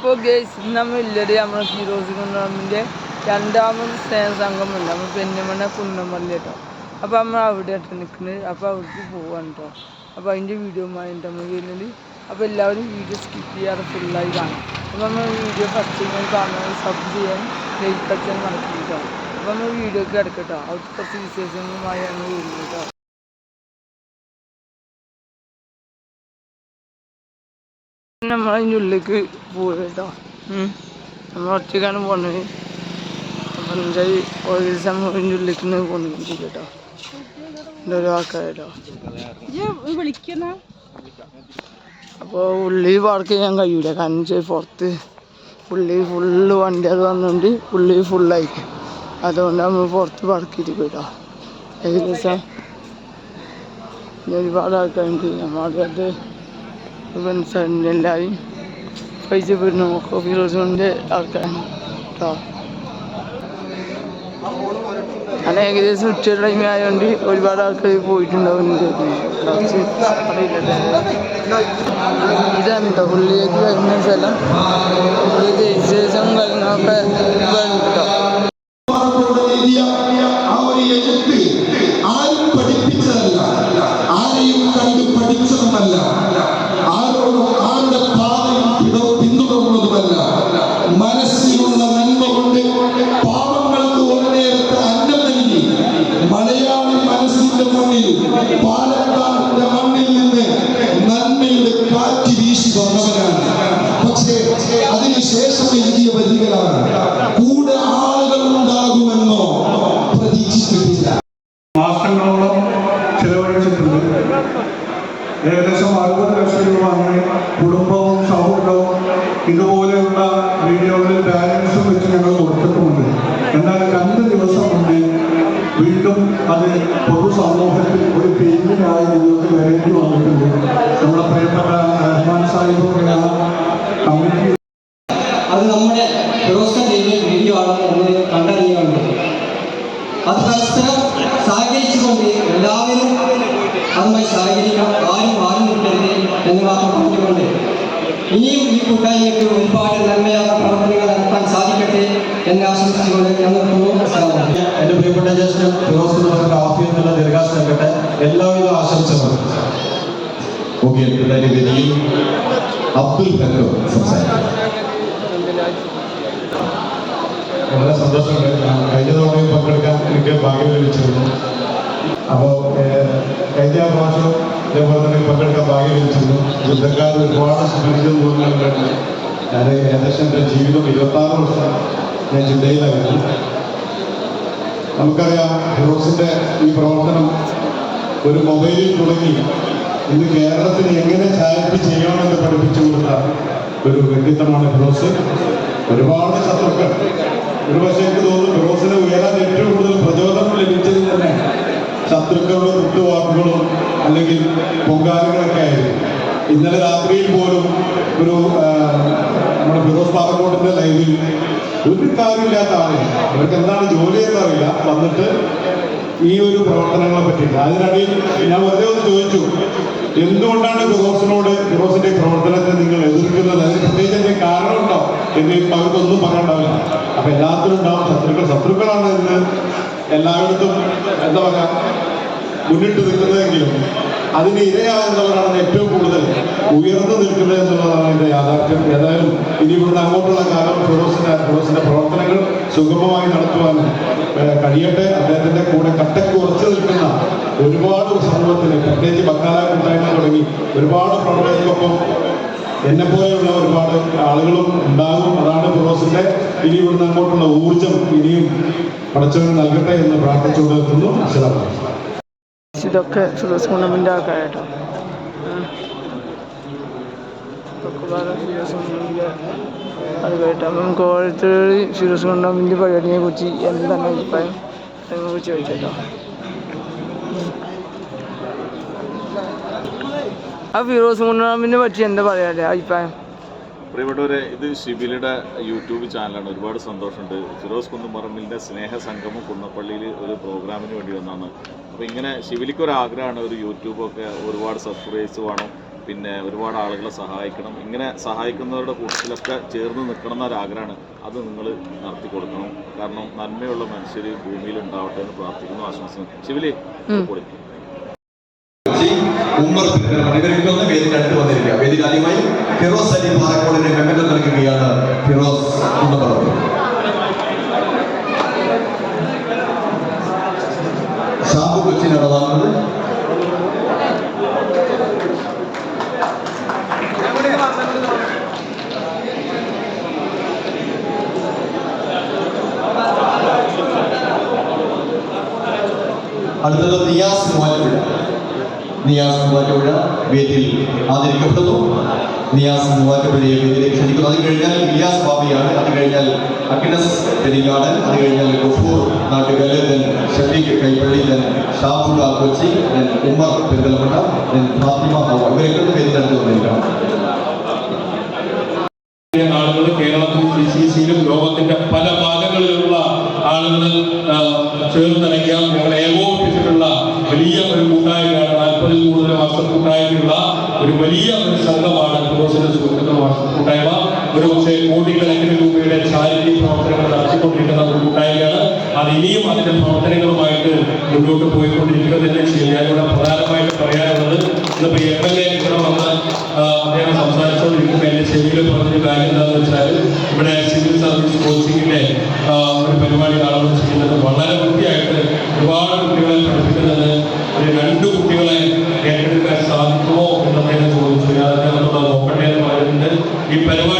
അപ്പോൾ ഗേസ് നമ്മൾ ഇല്ലടി നമ്മുടെ ഫിറോസ് കുന്നമ്മിന്റെ രണ്ടാമത് സ്നേഹ ഉണ്ട് നമ്മൾ പെണ്ണുമണ്ണ കുന്നമല്ലി കേട്ടോ. അപ്പോൾ നമ്മൾ അവിടെ ആയിട്ട് നിൽക്കുന്നത് അപ്പോൾ അവിടേക്ക് പോവാണ് കേട്ടോ. അപ്പോൾ അതിന്റെ വീഡിയോ ആയിട്ട് നമ്മൾ വരുന്നത്. അപ്പോൾ എല്ലാവരും വീഡിയോ സ്കിപ്പ് ചെയ്യാതെ ഫുള്ളായി കാണും. അപ്പോൾ നമ്മൾ വീഡിയോ ഫസ്റ്റ് ഞാൻ കാണാൻ സബ് ചെയ്യാൻ ലൈക്ക് അടിച്ചാൽ മറക്കില്ല അപ്പോൾ നമ്മൾ വീഡിയോക്ക് കിടക്കട്ടോ. അവിടുത്തെ കുറച്ച് വിശേഷങ്ങളുമായി നമ്മൾ വരുന്നത് കേട്ടോ. നമ്മൾ അതിന്റെ ഉള്ളിലേക്ക് പോയി കേട്ടോ. നമ്മൾ ഒറ്റയ്ക്കാണ് പോണത്. അപ്പം എന്തായി ഒരു ദിവസം അതിന്റെ ഉള്ളിലേക്ക് പോകുന്നു കേട്ടോ എന്റെ ഒരു വിളിക്കുന്ന? അപ്പോൾ ഉള്ളി പാർക്ക് ചെയ്യാൻ കഴിയൂല. കാരണം വെച്ചാൽ പുറത്ത് ഉള്ളി ഫുള്ള് വണ്ടി അത് വന്നുകൊണ്ട് ഉള്ളി ഫുള്ളായിരിക്കും അതുകൊണ്ട് നമ്മൾ പുറത്ത് പാർക്ക് ചെയ്തിരിക്കും കേട്ടോ ഏകദേശം ഒരുപാട് ആൾക്കാരുണ്ട്. നമ്മുടെ അടുത്ത് ഫ്രണ്ട്സുണ്ട് എല്ലാവരും പൈസ പെടുന്നു കോഫി റോസിന്റെ ആൾക്കാരാണ് കേട്ടോ അങ്ങനെ ഏകദേശം ഉച്ച ടൈം ആയതുകൊണ്ട് ഒരുപാട് ആൾക്കാർ പോയിട്ടുണ്ടാവും എന്ന് കേൾക്കുന്നു. കുറച്ച് അറിയില്ല ഇതാണ് കേട്ടോ ഉള്ളിലേക്ക് വരുന്ന സ്ഥലം ഉള്ളിലേക്ക് വിശേഷം കാര്യങ്ങളൊക്കെ വരും കേട്ടോ ഏകദേശം അറുപത് ലക്ഷം രൂപ അങ്ങനെ കുടുംബവും സാധിക്കട്ടെ എന്ന് ഞാൻ നിർത്തുന്നു. എന്റെ പ്രിയപ്പെട്ട ജ്യേഷ്ഠൻ ഫിറോസ് കുമാറിന്റെ ആഫിയത്തുള്ള ദീർഘാശം നൽകട്ടെ എല്ലാവിധ ആശംസകളും. ഓക്കെ അബ്ദുൽ ബക്കർ സംസാരിക്കും. വളരെ സന്തോഷമുണ്ട്. കഴിഞ്ഞ തവണയും പങ്കെടുക്കാൻ എനിക്ക് ഭാഗ്യം ലഭിച്ചിരുന്നു. അപ്പോൾ കഴിഞ്ഞ പ്രാവശ്യം ഇതേപോലെ തന്നെ പങ്കെടുക്കാൻ ഭാഗ്യം ലഭിച്ചിരുന്നു. യുദ്ധക്കാർ ഒരുപാട് സ്മരിച്ചു തോന്നുന്നുണ്ട് ഞാൻ ഏകദേശം എന്റെ ജീവിതം ഇരുപത്താറ് വർഷം ഞാൻ ജില്ലയിലായിരുന്നു. നമുക്കറിയാം ഫിറോസിന്റെ ഈ പ്രവർത്തനം ഒരു മൊബൈലിൽ തുടങ്ങി. ഇന്ന് കേരളത്തിന് എങ്ങനെ ചാരിറ്റി ചെയ്യണമെന്ന് പഠിപ്പിച്ചു കൊടുത്ത ഒരു വ്യക്തിത്വമാണ് ഫിറോസ് ഒരുപാട് ശത്രുക്കൾ. ഒരു പക്ഷേ എനിക്ക് തോന്നുന്നു ഫിറോസിനെ ഉയരാൻ ഏറ്റവും കൂടുതൽ പ്രചോദനം ലഭിച്ചത് തന്നെ ശത്രുക്കളുടെ കുട്ടുവാക്കുകളും അല്ലെങ്കിൽ പൊങ്കാലകളൊക്കെ ആയിരുന്നു. ഇന്നലെ രാത്രിയിൽ പോലും ഒരു ആ, നമ്മുടെ ഫിറോസ് പാറക്കോട്ടിന്റെ ലൈവിൽ ഒരു കാര്യമില്ലാത്ത ആളുകൾ അവർക്ക് എന്താണ് ജോലി എന്നറിയില്ല വന്നിട്ട് ഈ ഒരു പ്രവർത്തനങ്ങളെ പറ്റിയിട്ട്. അതിനിടയിൽ ഞാൻ വെറുതെ ഒന്ന് ചോദിച്ചു എന്തുകൊണ്ടാണ് ഫിറോസിനോട് ഫിറോസിന്റെ പ്രവർത്തനത്തെ നിങ്ങൾ എതിർക്കുന്നത്? അതിന് പ്രത്യേകിച്ച് എന്തെങ്കിലും കാരണമുണ്ടോ? എന്ന് അവർക്കൊന്നും പറയണ്ടാവില്ല അപ്പൊ എല്ലാത്തിനും ഉണ്ടാവും. ശത്രുക്കൾ ശത്രുക്കളാണ് ഇന്ന് എല്ലായിടത്തും എന്താ പറയാ മുന്നിട്ട് നിൽക്കുന്നതെങ്കിലും അതിന് ഇരയാകുന്നവരാണ് ഏറ്റവും കൂടുതൽ ഉയർന്നു നിൽക്കുന്നത് എന്നുള്ളതാണ് എന്റെ യാഥാർത്ഥ്യം. ഏതായാലും ഇനി ഇവിടുന്ന് അങ്ങോട്ടുള്ള കാലം ഫിറോസിന്റെ ഫിറോസിന്റെ പ്രവർത്തനങ്ങൾ സുഗമമായി നടത്തുവാൻ കഴിയട്ടെ. അദ്ദേഹത്തിന്റെ കൂടെ കട്ടക്ക് ഉറച്ചു നിൽക്കുന്ന ഒരുപാട് സമൂഹത്തിന് പ്രത്യേകിച്ച് ബക്കാല കൂട്ടായ്മ തുടങ്ങി ഒരുപാട് പ്രവർത്തകർക്കൊപ്പം എന്നെ പോലെയുള്ള ഒരുപാട് ആളുകളും ഉണ്ടാകും. അതാണ് ഫിറോസിന്റെ ഇനി ഇവിടുന്ന് അങ്ങോട്ടുള്ള ഊർജം ഇനിയും പടച്ചവന് നൽകട്ടെ എന്ന് പ്രാർത്ഥിച്ചുകൊണ്ട് നിർത്തുന്നു. ഇതൊക്കെ ഫിറോസ് ഗുണമിന്റെ ഫിറോസ് കുന്നമിന്റെ അത് കേട്ടോ. അപ്പം നമുക്ക് ഓരോരുത്തർ ഫിറോസ് കുന്നമിന്റെ പരിപാടിയെ കുറിച്ച് എന്താണ് അഭിപ്രായം? അതിനെ കുറിച്ച് ചോദിച്ചോ ആ ഫിറോസ് ഗുണമിനെ പറ്റി എന്താ പറയാല്ലേ അഭിപ്രായം? പ്രിയപ്പെട്ടവരെ ഇത് ഷിബിലിയുടെ യൂട്യൂബ് ചാനലാണ്. ഒരുപാട് സന്തോഷമുണ്ട്. ഫിറോസ് കുന്നുമറമ്മിലിന്റെ സ്നേഹ സംഗമം കുന്നപ്പള്ളിയിൽ ഒരു പ്രോഗ്രാമിന് വേണ്ടി വന്നാണ്. അപ്പോൾ ഇങ്ങനെ ഷിബിലിക്ക് ഒരു ആഗ്രഹമാണ് ഒരു യൂട്യൂബൊക്കെ ഒരുപാട് സബ്സ്ക്രൈബ്സ് വേണം പിന്നെ ഒരുപാട് ആളുകളെ സഹായിക്കണം. ഇങ്ങനെ സഹായിക്കുന്നവരുടെ കൂട്ടത്തിലൊക്കെ ചേർന്ന് നിൽക്കണം എന്നൊരാഗ്രഹമാണ് അത് നിങ്ങൾ നടത്തി കൊടുക്കണം. കാരണം നന്മയുള്ള മനുഷ്യർ ഭൂമിയിൽ ഉണ്ടാവട്ടെ എന്ന് പ്രാർത്ഥിക്കുന്നു ആശംസിക്കുന്നു. ശിവലി പൊളി ഉമ്മർ ഇവരൊക്കെ ഒന്ന് വേദിയുടെ അടുത്ത് വന്നിരിക്കുക. വേദിയിൽ ആദ്യമായി ഫിറോസ് അലി പാറക്കോടിന് മെമ്മന്റ് നൽകുകയാണ് ഫിറോസ് കുന്നപ്പറമ്പ് ഷാബു കൊച്ചിനാണ് വന്നത് അടുത്തത് നിയാസ് മൂവാറ്റുപുഴ നിയാസ് മൂവാറ്റുപുഴ വേദിയിൽ ആദരിക്കപ്പെടുന്നു. നിയാസ് മൂവാറ്റുപുഴയെ വേദിയിലേക്ക് ക്ഷണിക്കുന്നു. അത് കഴിഞ്ഞാൽ ഇലിയാസ് ബാബിയാണ്. അത് കഴിഞ്ഞാൽ അഗ്നസ് പെരിങ്ങാടൻ അത് കഴിഞ്ഞാൽ Gafoor Nattukal then Shafeeq Kaipally. Then Shabuka Kochi. Then Ummer Perinthalmanna then Fathima Hawwa. ഇവരൊക്കെ പേര് അടുത്ത് വന്നിരിക്കണം ആളുകൾ കേരളത്തിൽ ലോകത്തിന്റെ പല ഭാഗങ്ങളിലുള്ള ആളുകൾ ആ, ചേർന്നിണയ്ക്കാം ഞങ്ങൾ ഏകോപിപ്പിച്ചിട്ടുള്ള വലിയ ഒരു കൂട്ടായ്മയാണ് നാൽപ്പതിൽ കൂടുതൽ വർഷം കൂട്ടായ്മയുള്ള ഒരു വലിയ ഒരു സംഘമാണ് കൂട്ടായ്മ ഒരുപക്ഷെ കോടിക്കണക്കിന് രൂപയുടെ ചാരിറ്റി പ്രവർത്തനങ്ങൾ നടത്തിക്കൊണ്ടിരിക്കുന്ന ഒരു കൂട്ടായ്മയാണ്. അത് ഇനിയും അതിന്റെ പ്രവർത്തനങ്ങളുമായിട്ട് മുന്നോട്ട് പോയിക്കൊണ്ടിരിക്കുന്നത് തന്നെ ചെയ്യാൻ ഞാനിവിടെ പ്രധാനമായിട്ട് പറയാനുള്ളത്. ഇന്നിപ്പോ എം എൽ എ ഇവിടെ വന്ന് അദ്ദേഹം സംസാരിച്ചുകൊണ്ടിരിക്കുമ്പോൾ എന്റെ ചെവിയിൽ പറഞ്ഞൊരു കാര്യം എന്താണെന്ന് വെച്ചാൽ ഇവിടെ സിവിൽ സർവീസ് കോച്ചിങ്ങിന്റെ ഒരു പരിപാടി ആളുകൾ ചെയ്യുന്നത് വളരെ വൃത്തിയായിട്ട് ഒരുപാട് കുട്ടികളെ പഠിപ്പിക്കുന്നത് ഒരു രണ്ട് കുട്ടികളെ പറയുന്നുണ്ട് ഈ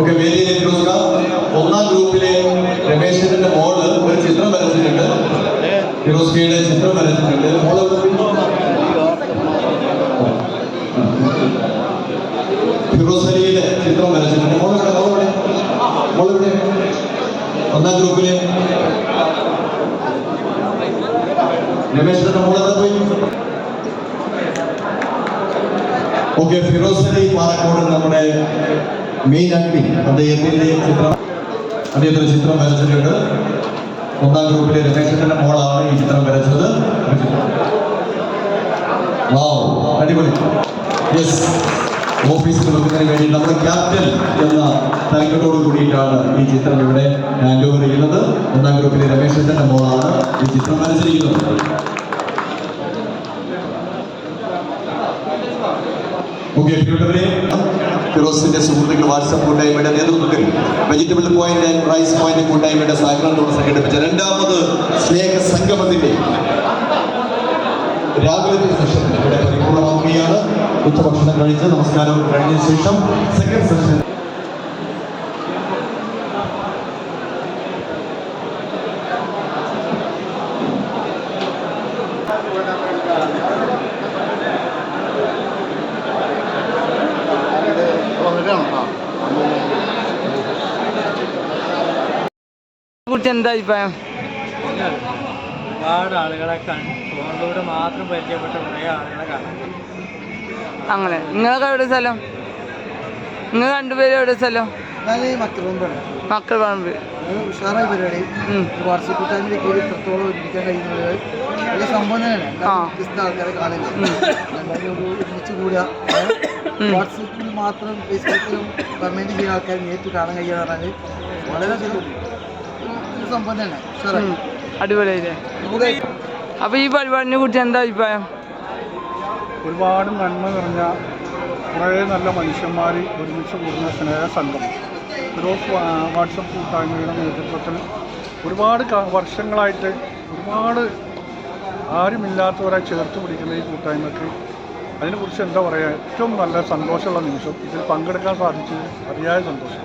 ഓക്കെ വേദിയിലെ ഫിറോസ്ക ഒന്നാം ഗ്രൂപ്പിലെ രമേശന്റെ മോൾ ഒരു ചിത്രം വരച്ചിട്ടുണ്ട്. ഫിറോസ്കയുടെ ചിത്രം വരച്ചിട്ടുണ്ട്. മോൾ ഫിറോസലിയുടെ ചിത്രം വരച്ചിട്ടുണ്ട്. മോളിവിടെ മോളെവിടെ മോളിവിടെ ഒന്നാം ഗ്രൂപ്പിലെ രമേശന്റെ മോളെവിടെ പോയി? ഓക്കെ ഫിറോസലി പാറക്കോട് നമ്മുടെ മെയിൻ അഡ്മിൻ അദ്ദേഹത്തിന്റെ ചിത്രം അദ്ദേഹത്തിന്റെ ചിത്രം വരച്ചിട്ടുണ്ട്. ഒന്നാം ഗ്രൂപ്പിലെ രമേശന്റെ മോളാണ് ഈ ചിത്രം വരച്ചത്. വാവ് അടിപൊളി. യെസ് ഓഫീസ് വെക്കുന്നതിന് വേണ്ടി നമ്മുടെ ക്യാപ്റ്റൻ എന്ന തലക്കെട്ടോട് കൂടിയിട്ടാണ് ഈ ചിത്രം ഇവിടെ ഹാൻഡ് ഓവർ ചെയ്യുന്നത്. ഒന്നാം ഗ്രൂപ്പിലെ രമേശന്റെ മോളാണ് ഈ ചിത്രം വരച്ചിരിക്കുന്നത്. ഓക്കെ പ്രിയപ്പെട്ടവരെ ഫിറോസിന്റെ സുഹൃത്തുക്കൾ വാട്സപ്പ് കൂട്ടായ്മയുടെ നേതൃത്വത്തിൽ vegetable point and rice point കൂട്ടായ്മയുടെ സഹകരണത്തോടെ സംഘടിപ്പിച്ച രണ്ടാമത് സ്നേഹ സംഗമത്തിന്റെ രാവിലത്തെ സെഷൻ ഇവിടെ പരിപൂർണമാക്കുകയാണ് ഉച്ചഭക്ഷണം കഴിച്ച് നമസ്കാരം കഴിഞ്ഞ ശേഷം സെക്കൻഡ് സെഷൻ കുറിച്ച് എന്താ അഭിപ്രായം? ഒരുപാട് ആളുകളെ കണ്ട് ഫോണിലൂടെ മാത്രം പരിചയപ്പെട്ട കുറേ ആളുകളെ കാണാൻ അങ്ങനെ. നിങ്ങളൊക്കെ എവിടെ സ്ഥലം? നിങ്ങൾ രണ്ടുപേരും എവിടെ സ്ഥലം? മക്കൾ പറമ്പ് ഉഷാറായ പരിപാടി. ഉം. വാട്സപ്പ് കൂട്ടായ്മയിലേക്ക് ഒരു ഇത്രത്തോളം ഒരുമിക്കാൻ കഴിയുന്നത് വലിയ സംഭവം തന്നെയാണ്. ആ. കാരണം വ്യത്യസ്ത ആൾക്കാരെ കാണില്ല എല്ലാവരും ഒരു ഒരുമിച്ച് കൂടുക വാട്സപ്പിൽ മാത്രം ഫേസ്ബുക്കിലും കമന്റ് ചെയ്യുന്ന ആൾക്കാർ നേരിട്ട് കാണാൻ കഴിയുക പറഞ്ഞാൽ വളരെ അടിപൊളിയായില്ലേ? അപ്പൊ ഈ പരിപാടിനെ കുറിച്ച് എന്താ അഭിപ്രായം? ഒരുപാട് നന്മ നിറഞ്ഞ കുറേ നല്ല മനുഷ്യന്മാർ ഒരുമിച്ച് കൂടുന്ന സ്നേഹ സംഘം. ഫിറോസ് വാട്സപ്പ് കൂട്ടായ്മയുടെ നേതൃത്വത്തിൽ ഒരുപാട് വർഷങ്ങളായിട്ട് ഒരുപാട് ആരുമില്ലാത്തവരെ ചേർത്ത് പിടിക്കുന്ന ഈ കൂട്ടായ്മക്ക് അതിനെക്കുറിച്ച് എന്താ പറയുക ഏറ്റവും നല്ല സന്തോഷമുള്ള നിമിഷം. ഇതിൽ പങ്കെടുക്കാൻ സാധിച്ചത് അതിയായ സന്തോഷം.